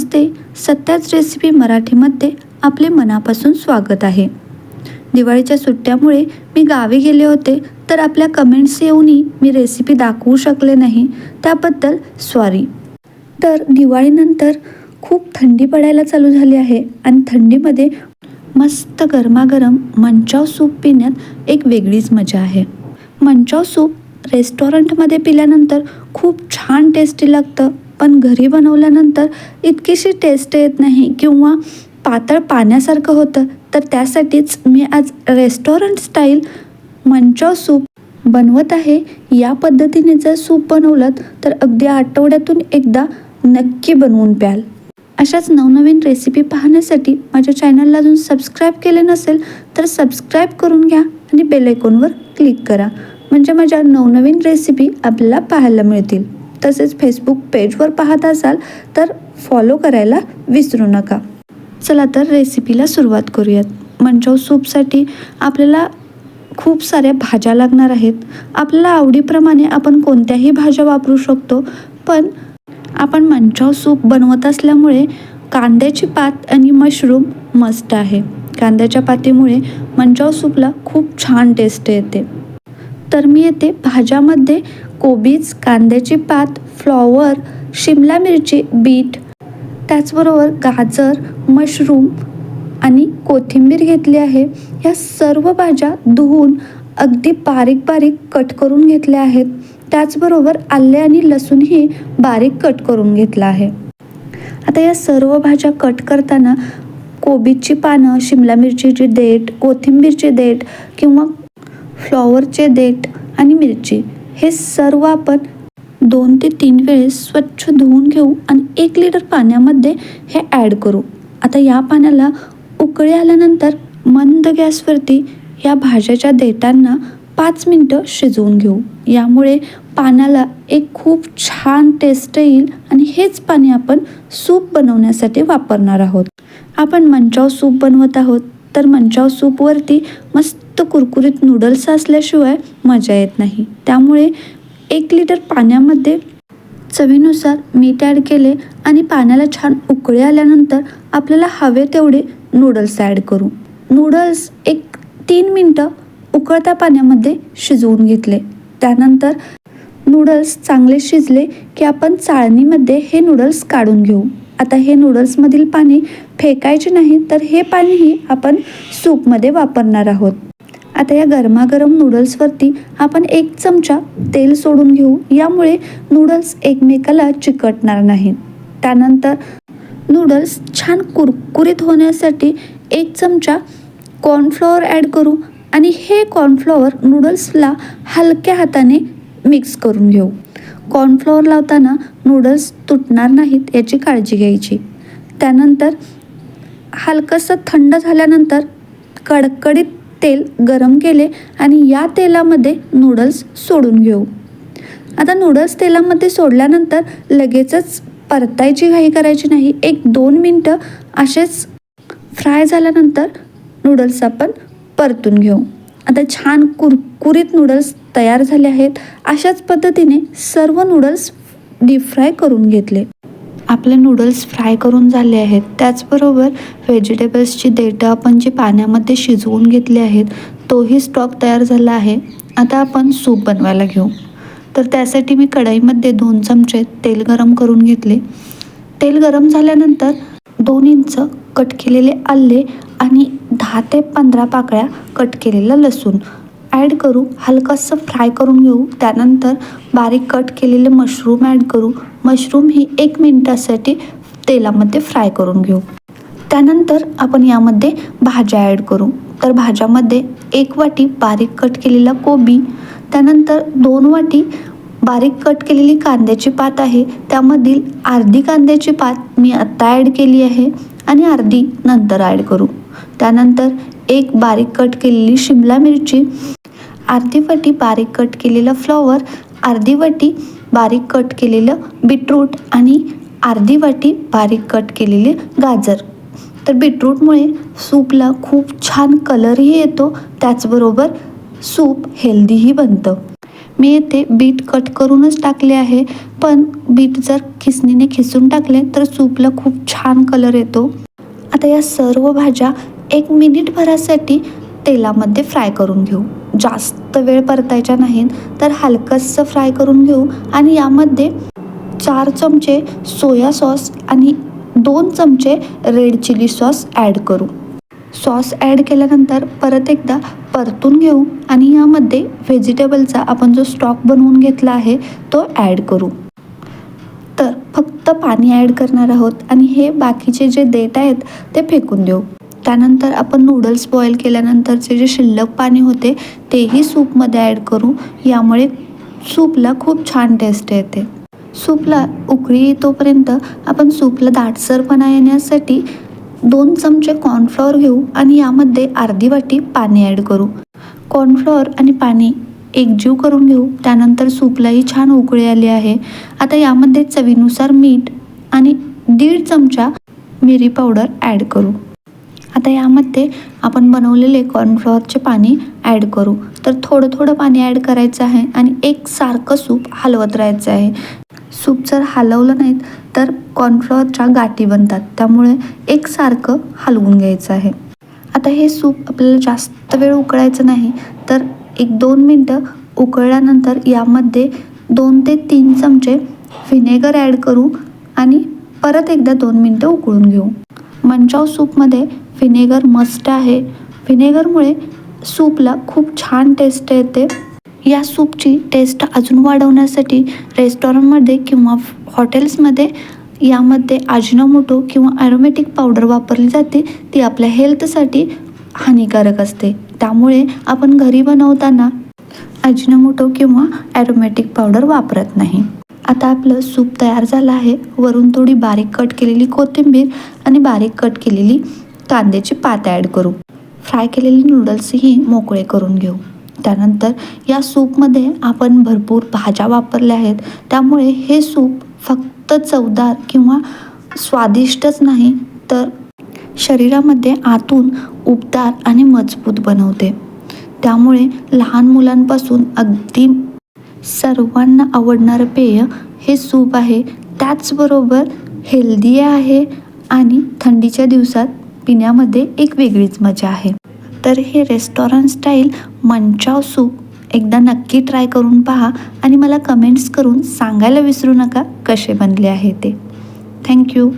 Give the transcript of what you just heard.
नमस्ते. सत्याच recipe मराठीमध्ये आपले मनापासून स्वागत आहे. दिवाळीच्या सुट्ट्यामुळे मी गावी गेले होते तर आपल्या कमेंट्स येऊनही मी रेसिपी दाखवू शकले नाही त्याबद्दल सॉरी तर दिवाळीनंतर खूप थंडी पडायला चालू झाली आहे आणि थंडीमध्ये मस्त गरमागरम मंचाव सूप पिण्यात एक वेगळीच मजा आहे. मंचाव सूप रेस्टॉरंटमध्ये पिल्यानंतर खूप छान टेस्टी लागतं. पण घरी बनवल्यानंतर इतकीशी टेस्ट येत नाही किंवा पातळ पाण्यासारखं होतं तर त्यासाठीच मी आज रेस्टॉरंट स्टाईल मंचाव सूप बनवत आहे. या पद्धतीने जर सूप बनवलं तर अगदी आठवड्यातून एकदा नक्की बनवून प्याल. अशाच नवनवीन रेसिपी पाहण्यासाठी माझ्या चॅनलला अजून सबस्क्राईब केले नसेल तर सबस्क्राईब करून घ्या आणि बेलायकॉनवर क्लिक करा. म्हणजे माझ्या नवनवीन रेसिपी आपल्याला पाहायला मिळतील. तसेच फेसबुक पेजवर पाहत असाल तर फॉलो करायला विसरू नका. चला तर रेसिपीला सुरुवात करूयात. मंचाव सूपसाठी आपल्याला खूप साऱ्या भाज्या लागणार आहेत. आपल्याला आवडीप्रमाणे आपण कोणत्याही भाज्या वापरू शकतो पण आपण मंचाव सूप बनवत असल्यामुळे कांद्याची पात आणि मशरूम मस्त आहे. कांद्याच्या पातीमुळे मंचाव सूपला खूप छान टेस्ट येते. तर मी येते भाज्यामध्ये कोबीज कांद्याची पात फ्लॉवर शिमला मिरची बीट त्याचबरोबर गाजर मशरूम आणि कोथिंबीर घेतली आहे. या सर्व भाज्या धुवून अगदी बारीक बारीक कट करून घेतल्या आहेत. त्याचबरोबर आले आणि लसूणही बारीक कट करून घेतला आहे. आता या सर्व भाज्या कट करताना कोबीजची पानं शिमला मिरचीची देठ कोथिंबीरची देठ किंवा फ्लॉवरचे देठ आणि मिरची हे सर्व आपण दोन ते तीन वेळेस स्वच्छ धुवून घेऊ आणि एक लिटर पाण्यामध्ये हे ॲड करू. आता या पाण्याला उकळी आल्यानंतर मंद गॅसवरती या भाज्याच्या देठांना पाच मिनटं शिजवून घेऊ. यामुळे पाण्याला एक खूप छान टेस्ट येईल आणि हेच पाणी आपण सूप बनवण्यासाठी वापरणार आहोत. आपण मंचाव सूप बनवत आहोत तर मंचाव सूपवरती मस्त कुरकुरीत नूडल्स असल्याशिवाय मजा येत नाही. त्यामुळे एक लिटर पाण्यामध्ये चवीनुसार मीठ ॲड केले आणि पाण्याला छान उकळी आल्यानंतर आपल्याला हवे तेवढे नूडल्स ॲड करू. नूडल्स एक तीन मिनटं उकळत्या पाण्यामध्ये शिजवून घेतले. त्यानंतर नूडल्स चांगले शिजले की आपण चाळणीमध्ये हे नूडल्स काढून घेऊ. आता हे नूडल्समधील पाणी फेकायचे नाही तर हे पाणीही आपण सूपमध्ये वापरणार आहोत. आता या गरमागरम नूडल्सवरती आपण एक चमचा तेल सोडून घेऊ. यामुळे नूडल्स एकमेकाला चिकटणार नाही त्यानंतर नूडल्स छान कुरकुरीत होण्यासाठी एक चमचा कॉर्नफ्लॉवर ॲड करू आणि हे कॉर्नफ्लॉवर नूडल्सला हलक्या हाताने मिक्स करून घेऊ. कॉर्नफ्लॉवर लावताना नूडल्स तुटणार नाहीत याची काळजी घ्यायची. त्यानंतर हलकंसं थंड झाल्यानंतर कडकडीत तेल गरम केले आणि या तेलामध्ये नूडल्स सोडून घेऊ. आता नूडल्स तेलामध्ये सोडल्यानंतर लगेचच परतायची घाई करायची नाही. एक दोन मिनटं असेच फ्राय झाल्यानंतर नूडल्स आपण परतून घेऊ. आता छान कुरकुरीत नूडल्स तयार झाले आहेत. अशाच पद्धतीने सर्व नूडल्स डीप फ्राय करून घेतले. आपले नूडल्स फ्राय करून झाले आहेत. त्याचबरोबर व्हेजिटेबल्सची देठं आपण जे पाण्यामध्ये शिजवून घेतले आहेत तोही स्टॉक तयार झाला आहे. आता आपण सूप बनवायला घेऊ. तर त्यासाठी मी कढईमध्ये दोन चमचे तेल गरम करून घेतले. तेल गरम झाल्यानंतर दोन इंच कट केलेले आले आणि दहा ते पंधरा पाकळ्या कट केलेलं लसूण. ॲड करू हलकंसं फ्राय करून घेऊ. त्यानंतर बारीक कट केलेले मशरूम ॲड करू. मशरूम ही एक मिनटासाठी तेलामध्ये फ्राय करून घेऊ. त्यानंतर आपण यामध्ये भाज्या ॲड करू. तर भाज्यामध्ये एक वाटी बारीक कट केलेला कोबी त्यानंतर दोन वाटी बारीक कट केलेली कांद्याची पात आहे. त्यामधील अर्धी कांद्याची पात मी आत्ता ॲड केली आहे आणि अर्धी नंतर ॲड करू. त्यानंतर एक बारीक कट केलेली शिमला मिरची अर्धी वाटी बारीक कट केलेला फ्लॉवर अर्धी वाटी बारीक कट केलेलं बीटरूट आणि अर्धी वाटी बारीक कट केलेले गाजर. तर बीटरूटमुळे सूपला खूप छान कलरही येतो त्याचबरोबर सूप हेल्दीही बनतं. मी येथे बीट कट करूनच टाकले आहे पण बीट जर खिसणीने खिसून टाकले तर सूपला खूप छान कलर येतो. आता या सर्व भाज्या एक मिनिटभरासाठी तेलामध्ये फ्राय करून घेऊ. जास्त वेळ परतायच्या नाहीत तर हलकंसं फ्राय करून घेऊ आणि यामध्ये चार चमचे सोया सॉस आणि दोन चमचे रेड चिली सॉस ॲड करू. सॉस ॲड केल्यानंतर परत एकदा परतून घेऊ आणि यामध्ये व्हेजिटेबलचा आपण जो स्टॉक बनवून घेतला आहे तो ॲड करू. तर फक्त पाणी ॲड करणार आहोत आणि हे बाकीचे जे देठ आहेत ते फेकून देऊ. त्यानंतर आपण नूडल्स बॉईल केल्यानंतरचे जे शिल्लक पाणी होते तेही सूपमध्ये ॲड करू. यामुळे सूपला खूप छान टेस्ट येते. सूपला उकळी येतोपर्यंत आपण सूपला दाटसरपणा येण्यासाठी दोन चमचे कॉर्नफ्लॉवर घेऊ आणि यामध्ये अर्धी वाटी पाणी ॲड करू. कॉर्नफ्लॉवर आणि पाणी एकजीव करून घेऊ. त्यानंतर सूपलाही छान उकळी आली आहे. आता यामध्ये चवीनुसार मीठ आणि दीड चमचा मिरी पावडर ॲड करू. आता यामध्ये आपण बनवलेले कॉर्नफ्लॉवरचे पाणी ॲड करू. तर थोडं थोडं पाणी ॲड करायचं आहे आणि एक सारखं सूप हलवत राहायचं आहे. सूप जर हलवलं नाहीत तर कॉर्नफ्लॉवरच्या गाठी बनतात. त्यामुळे एकसारखं हलवून घ्यायचं आहे. आता हे सूप आपल्याला जास्त वेळ उकळायचं नाही तर एक दोन मिनटं उकळल्यानंतर यामध्ये दोन ते तीन चमचे व्हिनेगर ॲड करू आणि परत एकदा दोन मिनटं उकळून घेऊ. मंचाव सूपमध्ये व्हिनेगर मस्ट आहे. व्हिनेगरमुळे सूपला खूप छान टेस्ट येते. या सूपची टेस्ट अजून वाढवण्यासाठी रेस्टॉरंटमध्ये किंवा हॉटेल्समध्ये यामध्ये आजिनोमोटो किंवा ॲरोमॅटिक पावडर वापरली जाते. ती आपल्या हेल्थसाठी हानिकारक असते. त्यामुळे आपण घरी बनवताना अजिनोमोटो किंवा ॲरोमॅटिक पावडर वापरत नाही. आता आपलं सूप तयार झालं आहे. वरून थोडी बारीक कट केलेली कोथिंबीर आणि बारीक कट केलेली कांद्याची पात ॲड करू. फ्राय केलेली नूडल्सही मोकळे करून घेऊ. त्यानंतर या सूपमध्ये आपण भरपूर भाज्या वापरल्या आहेत. त्यामुळे हे सूप फक्त चवदार किंवा स्वादिष्टच नाही तर शरीरामध्ये आतून उबदार आणि मजबूत बनवते. त्यामुळे लहान मुलांपासून अगदी सर्वांना आवडणारं पेय हे सूप आहे. त्याचबरोबर हेल्दी आहे आणि थंडीच्या दिवसात पिण्यामध्ये एक वेगळीच मजा आहे. तर हे रेस्टॉरंट स्टाईल मंचाव सूप एकदा नक्की ट्राय करून पहा आणि मला कमेंट्स करून सांगायला विसरू नका कसे बनले आहे ते. थँक्यू